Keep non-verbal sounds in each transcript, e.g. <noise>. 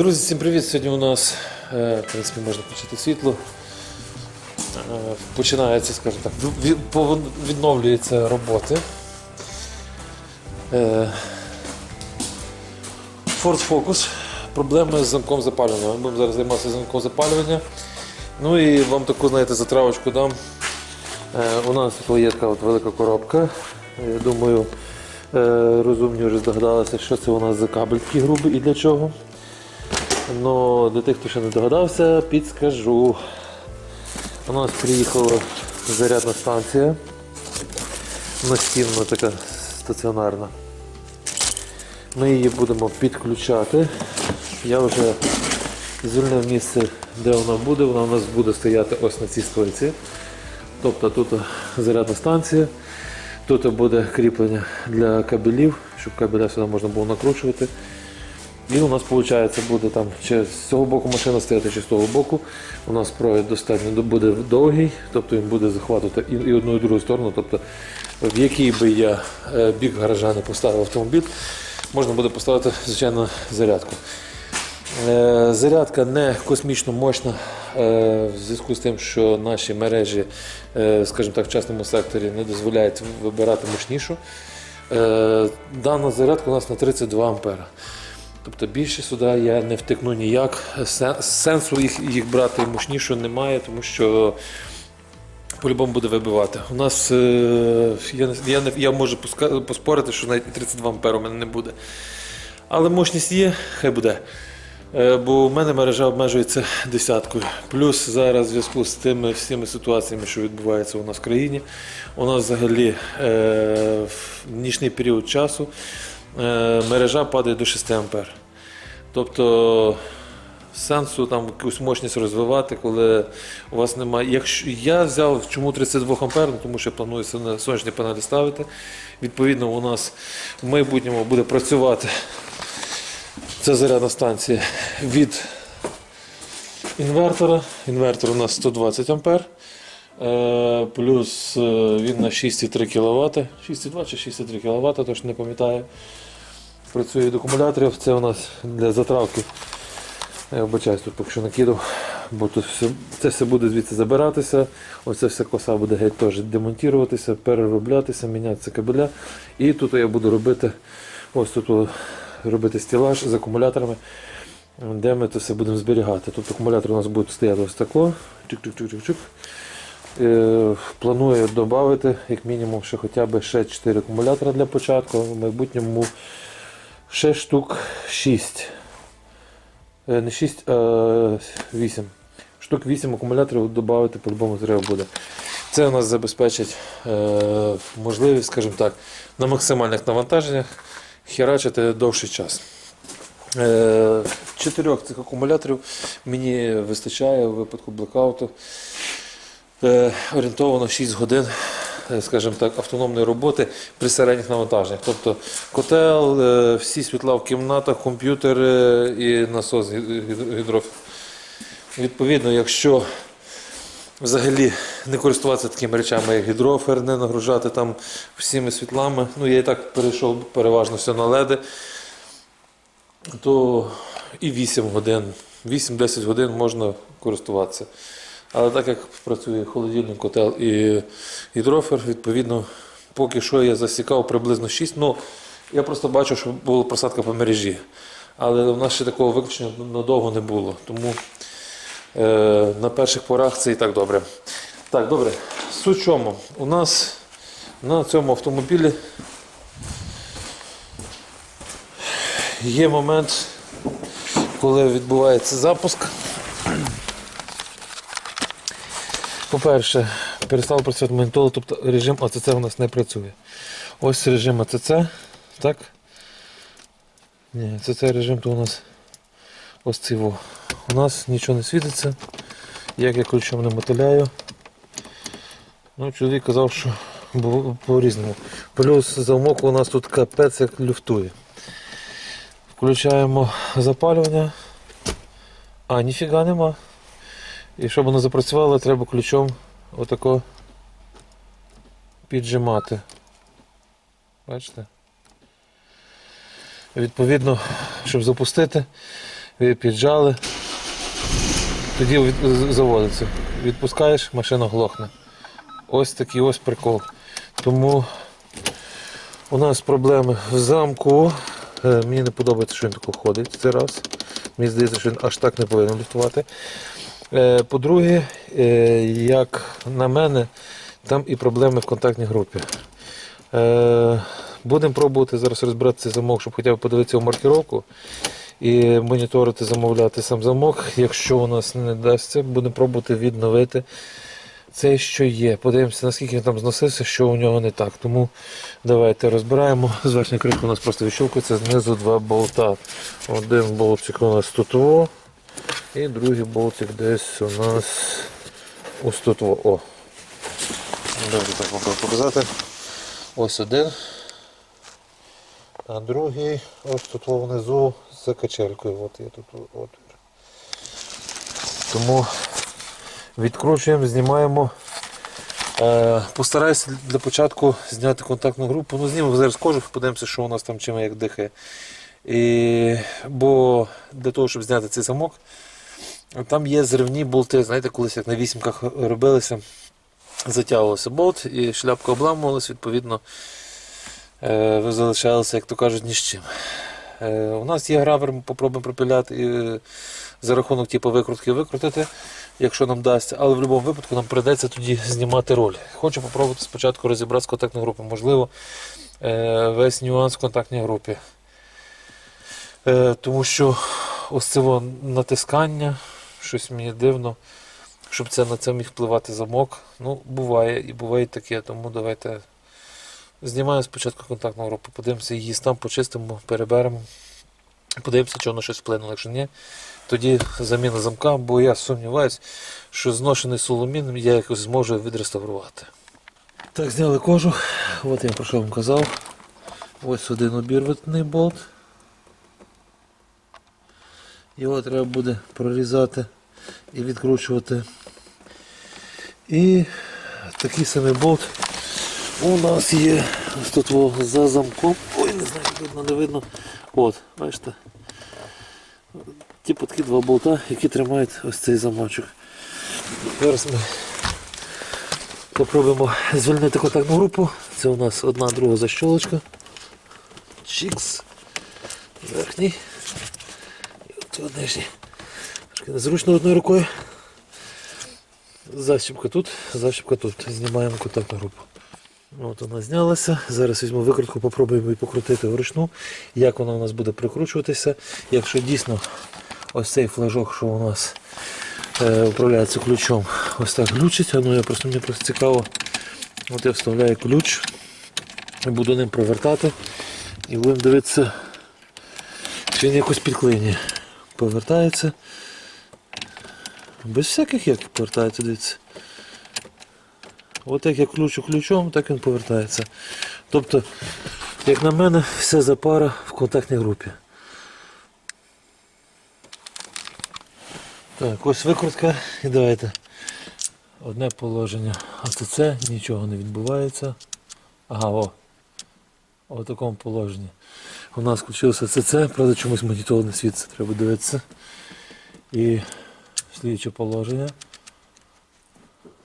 Друзі, всім привіт! Сьогодні у нас, е, в принципі, можна включити світло. Е, Починається, скажімо так, від- відновлюються роботи. Е, Ford Focus. Проблеми з замком запалювання. Ми будемо зараз займатися замком запалювання. Ну і вам таку, знаєте, затравочку дам. У нас є така от велика коробка. Я думаю, розумні вже здогадалися, що це у нас за кабель такий грубий і для чого. Ну, для тих, хто ще не догадався, підскажу. У нас приїхала зарядна станція. Настінна така стаціонарна. Ми її будемо підключати. Я вже звільнив місце, де вона буде. Вона у нас буде стояти ось на цій стойці. Тобто тут зарядна станція, тут буде кріплення для кабелів, щоб кабеля сюди можна було накручувати. І у нас виходить буде там чи з цього боку машина стояти, чи з того боку. У нас провід достатньо буде довгий, тобто він буде захватувати і, одну, і другу сторону. Тобто, в який би я е, бік гаража не поставив автомобіль, можна буде поставити, звичайно, зарядку. Е, Зарядка не космічно мощна е, в зв'язку з тим, що наші мережі, скажімо так, в частному секторі не дозволяють вибирати мощнішу. Дана зарядка у нас на 32 ампера. Тобто більше сюди я не втикну ніяк. Сенсу їх, їх брати мощнішу немає, тому що по-любому буде вибивати. У нас е, я, я, я можу поспорити, що навіть 32 ампер у мене не буде. Але мощність є, хай буде. Е, Бо в мене мережа обмежується десяткою. Плюс зараз в зв'язку з тими всіми ситуаціями, що відбуваються у нас в країні, у нас взагалі е, нічний період часу мережа падає до 6 ампер. Тобто сенсу там якусь мощність розвивати, коли у вас немає. Якщо я взяв чому 32 ампер, Ну, тому що планую сонячні панелі ставити. Відповідно, у нас в майбутньому буде працювати ця зарядна станція від інвертора. Інвертор у нас 120 ампер. Е, Плюс е, він на 6,3 кВт. 6,2 чи 6,3 кВт, точно не пам'ятаю. Працює від акумуляторів. Це у нас для затравки. Я вибачаюсь, тут поки що накидав, бо тут все, це все буде звідси забиратися. Оця вся коса буде геть теж демонтуватися, перероблятися, мінятися кабеля. І тут я буду робити ось тут робити стілаж з акумуляторами, де ми це все будемо зберігати. Тут акумулятор у нас буде стояти ось тако. Чик-чик-чик-чик-чик. Е, Планую додати як мінімум ще хоча б ще 4 акумулятора для початку. В майбутньому ще штук 6. Е, Не 6, а 8. Штук 8 акумуляторів додати по-любому треба буде. Це у нас забезпечить е, можливість, скажімо так, на максимальних навантаженнях херачити довший час. Е, чотирьох цих акумуляторів мені вистачає у випадку блекауту. Е, орієнтовано 6 годин, е, скажімо так, автономної роботи при середніх навантаженнях. Тобто котел, е, всі світла в кімнатах, комп'ютер і насос гід- гідрофіл. Відповідно, якщо взагалі не користуватися такими речами, як гідрофер, не нагружати там всіми світлами, ну я і так перейшов переважно все на леди, то і 8 годин, 8-10 годин можна користуватися. Але так як працює холодильник, котел і гідрофер, відповідно, поки що я засікав приблизно 6. Ну, я просто бачу, що була просадка по мережі. Але у нас ще такого виключення надовго не було. Тому е, на перших порах це і так добре. Так, добре. Суть в чому? У нас на цьому автомобілі є момент, коли відбувається запуск. По-перше, перестав працювати монітор, тобто режим АЦЦ у нас не працює. Ось режим АЦЦ. Так? Ні, це режим то у нас ось цього. У нас нічого не світиться. Як я ключом не мотиляю. Ну, чоловік казав, що по-різному. Плюс замок у нас тут капець як люфтує. Включаємо запалювання. А, ніфіга нема. І щоб воно запрацювало, треба ключом отако піджимати. Бачите? Відповідно, щоб запустити, ви піджали, тоді заводиться. Відпускаєш, машина глохне. Ось такий ось прикол. Тому у нас проблеми в замку. Е, Мені не подобається, що він тако ходить. Це раз. Мені здається, що він аж так не повинен ліфтувати. Е, По-друге, е, як на мене, там і проблеми в контактній групі. Е, Будемо пробувати зараз розбирати цей замок, щоб хоча б подивитися у маркировку і моніторити, замовляти сам замок. Якщо у нас не дасться, будемо пробувати відновити це, що є. Подивимося, наскільки він там зносився, що у нього не так. Тому давайте розбираємо. З верхньої у нас просто відщелкується, знизу два болта. Один болтик у нас тут. О, і другий болтик десь у нас ось тут. О. Давайте так можна показати. Ось один. А другий ось тут внизу за качелькою. От є тут отвір. Тому відкручуємо, знімаємо. Е, Постараюся для початку зняти контактну групу. Ну, знімемо зараз кожух, подивимося, що у нас там чим як дихає. І, бо для того, щоб зняти цей замок, там є зривні болти. Знаєте, колись як на вісімках робилися, затягувався болт і шляпка обламувалась, відповідно, е, ви залишалися, як то кажуть, ні з чим. Е, У нас є гравер, ми попробуємо пропиляти е, за рахунок типу, викрутки викрутити, якщо нам дасть, але в будь-якому випадку нам прийдеться тоді знімати роль. Хочу попробувати спочатку розібрати з контактною групою, можливо, весь нюанс в контактній групі. Е, Тому що ось це натискання, щось мені дивно, щоб це на це міг впливати замок. Ну, буває і буває таке, тому давайте знімаємо спочатку контактну групу, подивимося її стан, почистимо, переберемо. Подивимося, чи воно щось вплинуло. Якщо ні, тоді заміна замка, бо я сумніваюся, що зношений соломін я якось зможу відреставрувати. Так, зняли кожух. От я про що вам казав. Ось один обірваний болт. Його треба буде прорізати і відкручувати. І такий самий болт у нас є ось тут во, за замком. Ой, не знаю, видно, не видно. От, бачите? Типу такі два болта, які тримають ось цей замочок. Зараз ми попробуємо звільнити контактну групу. Це у нас одна друга защолочка. Чікс. Верхній. І от нижній. Трошки незручно одною рукою. Защіпка тут, защіпка тут. Знімаємо контактну групу. От вона знялася. Зараз візьму викрутку, попробуємо її покрутити вручну, як вона у нас буде прикручуватися. Якщо дійсно ось цей флажок, що у нас е, управляється ключом, ось так глючить, а ну я просто мені просто цікаво. От я вставляю ключ, буду ним провертати і будемо дивитися, чи він якось підклинює. Повертається. Без всяких як повертається, дивіться. От як я ключу ключом, так він повертається. Тобто, як на мене, все запара в контактній групі. Так, ось викрутка і давайте. Одне положення. А це це нічого не відбувається. Ага, о. У такому положенні. У нас включився ЦЦ, правда чомусь монітор не світиться, треба дивитися. І слідче положення.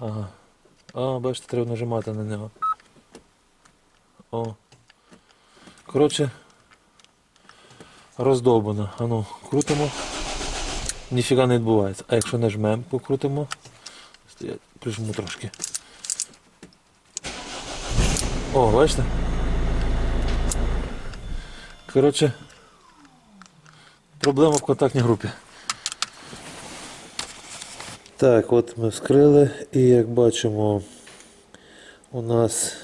Ага. А, бачите, треба нажимати на нього. О. Коротше, роздовбано. Ану, крутимо. Ніфіга не відбувається. А якщо нажмемо, покрутимо. Стоять, прижму трошки. О, бачите? Коротше, проблема в контактній групі. Так, от ми вскрили і як бачимо, у нас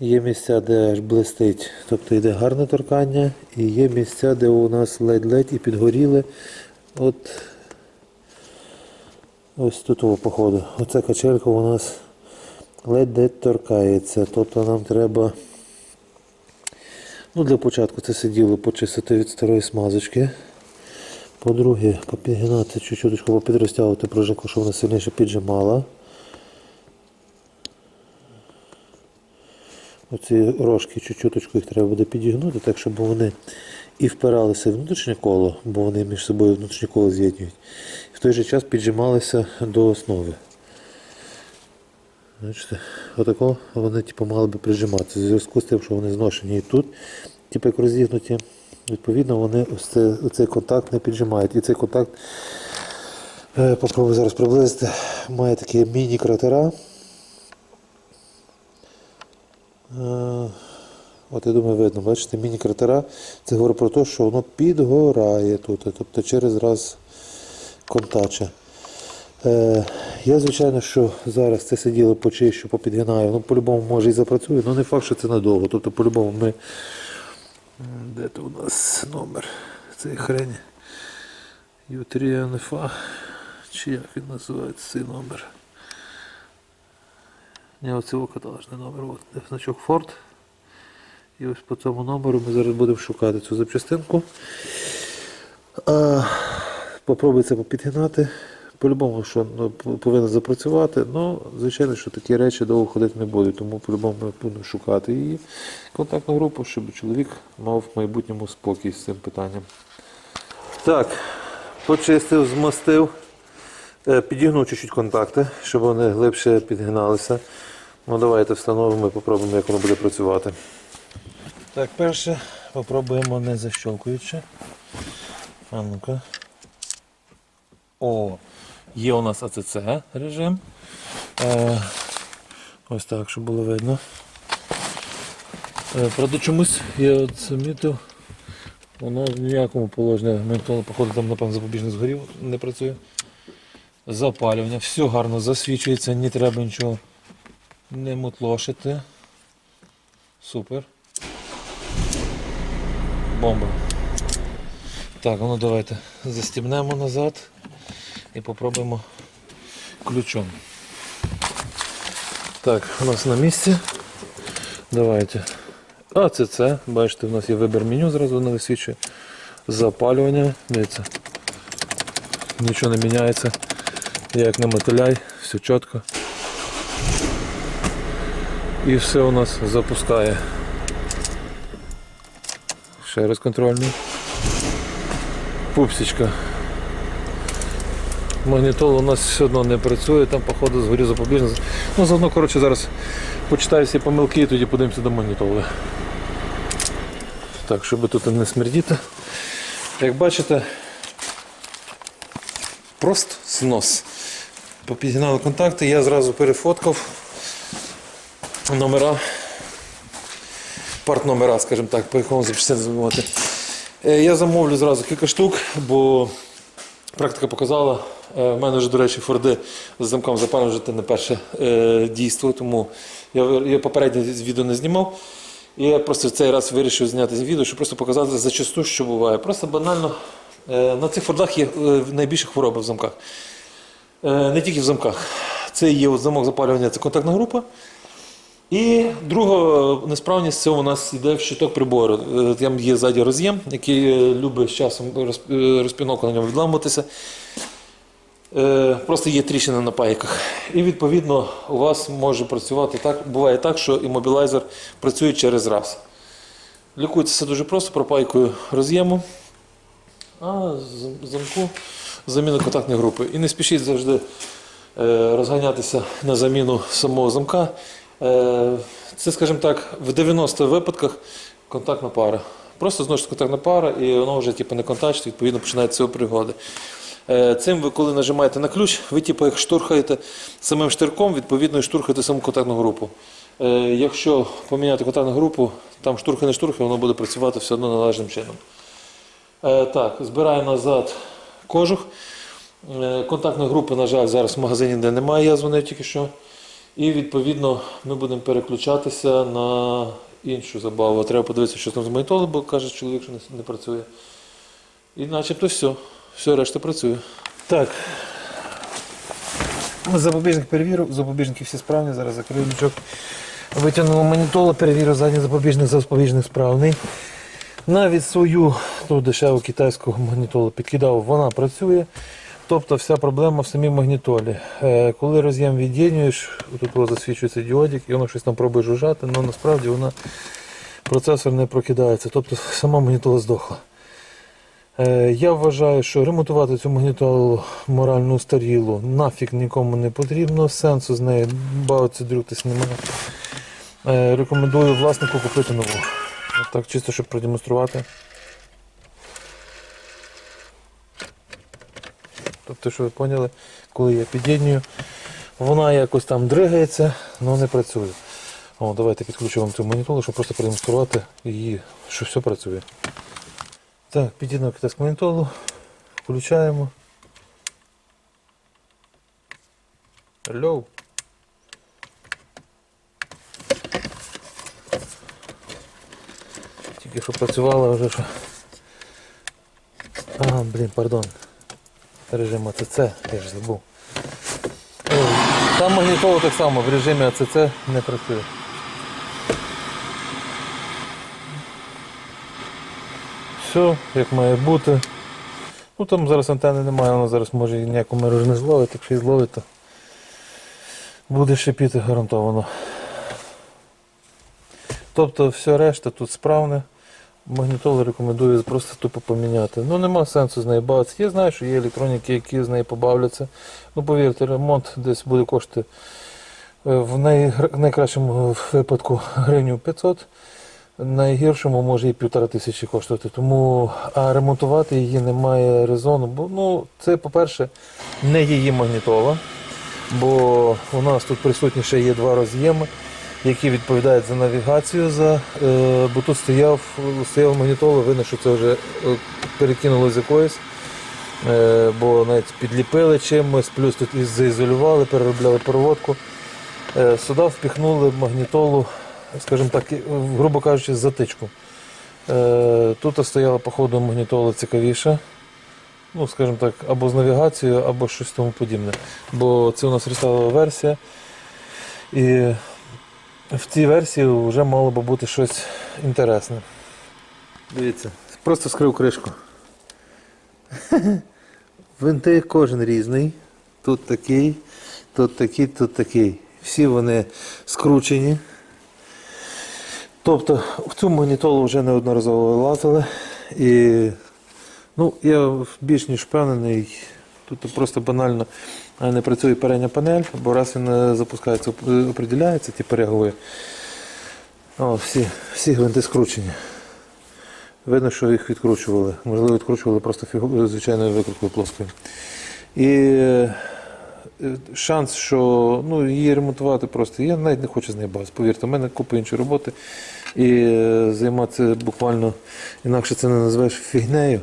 є місця, де аж блистить, тобто йде гарне торкання, і є місця, де у нас ледь-ледь і підгоріли. От ось тут походу. Оця качелька у нас ледь-ледь торкається. Тобто нам треба ну, для початку це сиділо почистити від старої смазочки. По-друге, попігнати чуть-чуть, попідрозтягувати пружинку, щоб вона сильніше піджимала. Оці рожки чуть-чуть їх треба буде підігнути, так щоб вони і впиралися в внутрішнє коло, бо вони між собою внутрішнє коло з'єднують. І в той же час піджималися до основи. Бачите, отако вони типу, мали би прижиматися. В зв'язку з тим, що вони зношені і тут, типу як розігнуті, відповідно, вони ось це, оцей контакт не піджимають. І цей контакт, е, попробую зараз приблизити, має такі міні-кратера. Е, От я думаю, видно, бачите, міні-кратера. Це говорить про те, що воно підгорає тут, тобто через раз контаче. Е, я, звичайно, що зараз це все діло почищу, попідгинаю. Ну, по-любому може і запрацює, але не факт, що це надовго. Тобто, по-любому ми. Де то у нас номер? Хрень. Ю3 НФА. Чи як він називається цей номер? Не оцього каталажний номер. От, значок Ford. І ось по цьому номеру ми зараз будемо шукати цю запчастинку. А, попробуй це попідгинати. По-любому, що ну, п- повинно запрацювати. Ну, звичайно, що такі речі довго ходити не будуть, тому по-любому ми будемо шукати її контактну групу, щоб чоловік мав в майбутньому спокій з цим питанням. Так, почистив, змастив, Е, підігнув чуть-чуть контакти, щоб вони глибше підгиналися. Ну, давайте встановимо і попробуємо, як воно буде працювати. Так, перше попробуємо не защолкуючи. А ну-ка. О, є у нас АЦЦ режим. Е, ось так, щоб було видно. Е, правда, чомусь я от замітив, воно в ніякому положенні ментол, походу, там, напевно, запобіжник згорів, не працює. Запалювання, все гарно засвічується, не треба нічого не мутлошити. Супер. Бомба. Так, ну давайте застібнемо назад і попробуємо ключом. Так, у нас на місці. Давайте. А, це це. Бачите, у нас є вибір меню, зразу воно висвічує. Запалювання. Дивіться. Нічого не міняється. Як не мотиляй, все чітко. І все у нас запускає. Ще раз контрольний. Пупсичка. Магнітол у нас все одно не працює, там походу згорів запобіжник. Ну заодно коротше, зараз почитаю всі помилки і тоді подивимося до магнітоли. Так, щоб тут не смердіти. Як бачите, просто знос. Попідгинали контакти, я зразу перефоткав номера, партномера, скажімо так, по якому запчастин замовити. Е, Я замовлю зразу кілька штук, бо практика показала. Е, В мене вже, до речі, Форди з замком запалення вже не перше е, дійство, тому я, я попереднє відео не знімав. І я просто в цей раз вирішив зняти відео, щоб просто показати зачасту, що буває. Просто банально е, на цих фордах є найбільше хвороби в замках. Не тільки в замках. Це є от замок запалювання, це контактна група. І друга несправність це у нас йде в щиток прибору. Там є ззаді роз'єм, який любить з часом розп- е, на ньому відламуватися. Е, Просто є тріщини на пайках. І відповідно у вас може працювати так. Буває так, що іммобілайзер працює через раз. Лікується все дуже просто пропайкою роз'єму, а замку заміну контактної групи. І не спішіть завжди е, розганятися на заміну самого замка. Е, Це, скажімо так, в 90 випадках контактна пара. Просто зносить контактна пара, і воно вже типу, не контачить, відповідно починаються цього пригоди. Е, Цим ви, коли нажимаєте на ключ, ви типу, як штурхаєте самим штирком, відповідно, і штурхаєте саму контактну групу. Е, Якщо поміняти контактну групу, там штурхи не штурхи, воно буде працювати все одно належним чином. Е, Так, збираю назад кожух. Контактної групи, на жаль, зараз в магазині де немає, я дзвонив тільки що. І відповідно ми будемо переключатися на іншу забаву. Треба подивитися, що там з монітолу, бо каже чоловік, що не працює. І начебто все. Все, решта працює. Так. Запобіжник перевірив, запобіжники всі справні, зараз закрию лючок. Витягнув монітолу, перевірив задній запобіжник, запобіжник справний. Навіть свою ту дешеву китайську магнітолу підкидав, вона працює. Тобто вся проблема в самій магнітолі. Е, коли роз'єм від'єднуєш, тут засвічується діодик і воно щось там пробує жужжати, але насправді вона процесор не прокидається. Тобто сама магнітола здохла. Е, Я вважаю, що ремонтувати цю магнітолу морально устарілу нафіг нікому не потрібно, сенсу з нею бавитися дрюктись немає. Е, Рекомендую власнику купити нову. Так, чисто, щоб продемонструвати. Тобто, що ви поняли, коли я під'єднюю, вона якось там дригається, але не працює. О, давайте підключу вам цю магнітолу, щоб просто продемонструвати її, що все працює. Так, китайську магнітолу, включаємо. Hello. Тільки що працювала вже що. А, блін, пардон. Режим АЦЦ, я ж забув. Там магнітола так само в режимі АЦЦ не працює. Все, як має бути. Ну там зараз антени немає, вона зараз може ніяку мережу не зловить, якщо і зловить, то буде шипіти гарантовано. Тобто все решта тут справне. Магнітолу рекомендую просто тупо поміняти. Ну нема сенсу з нею бавитися. Я знаю, що є електроніки, які з неї побавляться. Ну повірте, ремонт десь буде коштувати е, в найкращому випадку гривню 500, найгіршому може і півтора тисячі коштувати. Тому а ремонтувати її немає резону. Бо ну, це, по-перше, не її магнітола, бо у нас тут присутні ще є два роз'єми які відповідають за навігацію, за, е, бо тут стояв, стояв магнітола, видно, що це вже е, перекинуло з якоїсь, е, бо навіть підліпили чимось, плюс тут і заізолювали, переробляли проводку. Е, сюди впіхнули магнітолу, скажімо так, грубо кажучи, затичку. Е, тут стояла, походу, магнітола цікавіша. Ну, скажімо так, або з навігацією, або щось тому подібне. Бо це у нас рестайлова версія. І в цій версії вже мало би бути щось інтересне. Дивіться, просто скрив кришку. <laughs> Винти кожен різний. Тут такий, тут такий, тут такий. Всі вони скручені. Тобто в цю магнітолу вже неодноразово вилазили. І ну, я більш ніж впевнений, тут просто банально не працює передня панель, бо раз він е, запускається, оп- определяється, ті переговори. О, всі, всі гвинти скручені. Видно, що їх відкручували. Можливо, відкручували просто фігу- звичайною викруткою плоскою. І е, шанс, що ну, її ремонтувати просто. Я навіть не хочу з нею бавитися. Повірте, в мене купа іншої роботи. І е, займатися буквально інакше це не назвеш фігнею.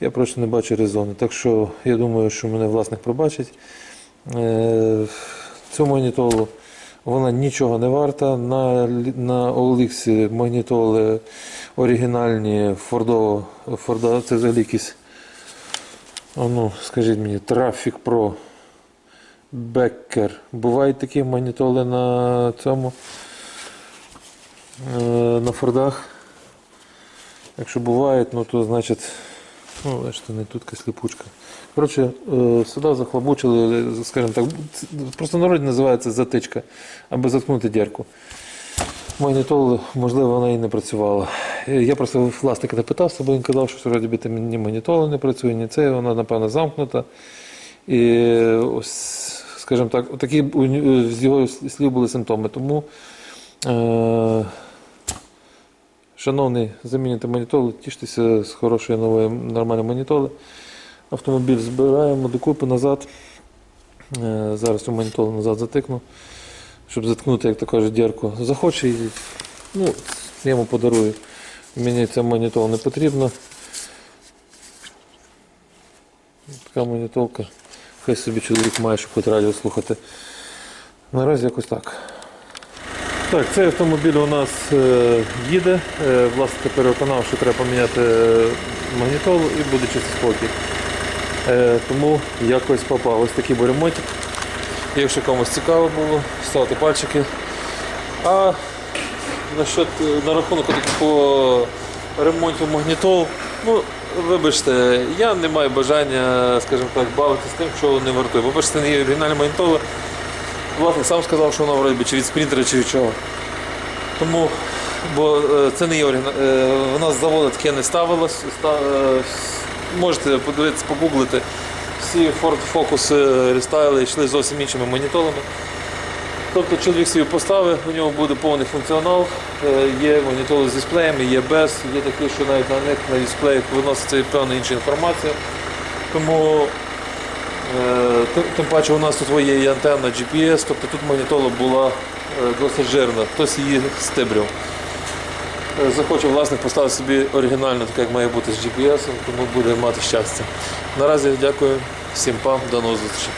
Я просто не бачу резону. Так що я думаю, що мене власник пробачить. Е, Цю магнітолу вона нічого не варта. На, на OLX магнітоли оригінальні Фордо, Фордо це взагалі якісь, ну, скажіть мені, Traffic Pro Becker. Бувають такі магнітоли на цьому на Фордах. Якщо бувають, ну то значить, ну, бачите, не тут якась липучка. Коротше, е, сюди захлобучили, скажімо так, просто народі називається затичка, аби заткнути дірку. Магнітол, можливо, вона і не працювала. Е, Я просто власника не питався, бо він казав, що вроді ні магнітола не працює, ні це, вона, напевно, замкнута. І ось, скажімо так, такі з його слів були симптоми. Тому, е, шановний, замінюйте магнітолу, тіштеся з хорошої нової нормальної магнітоли. Автомобіль збираємо докупи назад. Е, Зараз цю магнітолу назад затикну, щоб заткнути, як то кажуть, дірку. Захоче, ну, йому подарую. Мені ця магнітола не потрібна. Така магнітолка. Хай собі чоловік має, щоб хоч радіо слухати. Наразі якось так. Так, цей автомобіль у нас е, їде. Е, власник переконав, що треба поміняти е, магнітолу і буде чистий спокій. Тому якось попав ось такий буремонтик. Якщо комусь цікаво було, ставте пальчики. А насчет, на рахунок такого ремонту магнітол, ну, вибачте, я не маю бажання, скажімо так, бавитися тим, що не вартує. Бо бачите, не є оригінальна магнітола. Власник сам сказав, що вона вроді чи від спринтера, чи від чого. Тому, бо е, це не є оригінал. Е, вона з заводу таке не ставилось. Ста, е, можете подивитися, погуглити. Всі Ford Focus е, рестайли йшли зовсім іншими монітолами. Тобто чоловік собі поставив, у нього буде повний функціонал, е, є монітори з дисплеями, є без, є такі, що навіть на них на дисплеях виноситься певна інша інформація. Тому е, тим, тим паче у нас тут є і антенна GPS, тобто тут магнітола була е, досить жирна, хтось її стебрив. Е, Захоче власник поставити собі оригінально, так як має бути з GPS, тому буде мати щастя. Наразі дякую всім пам, до нових зустрічей.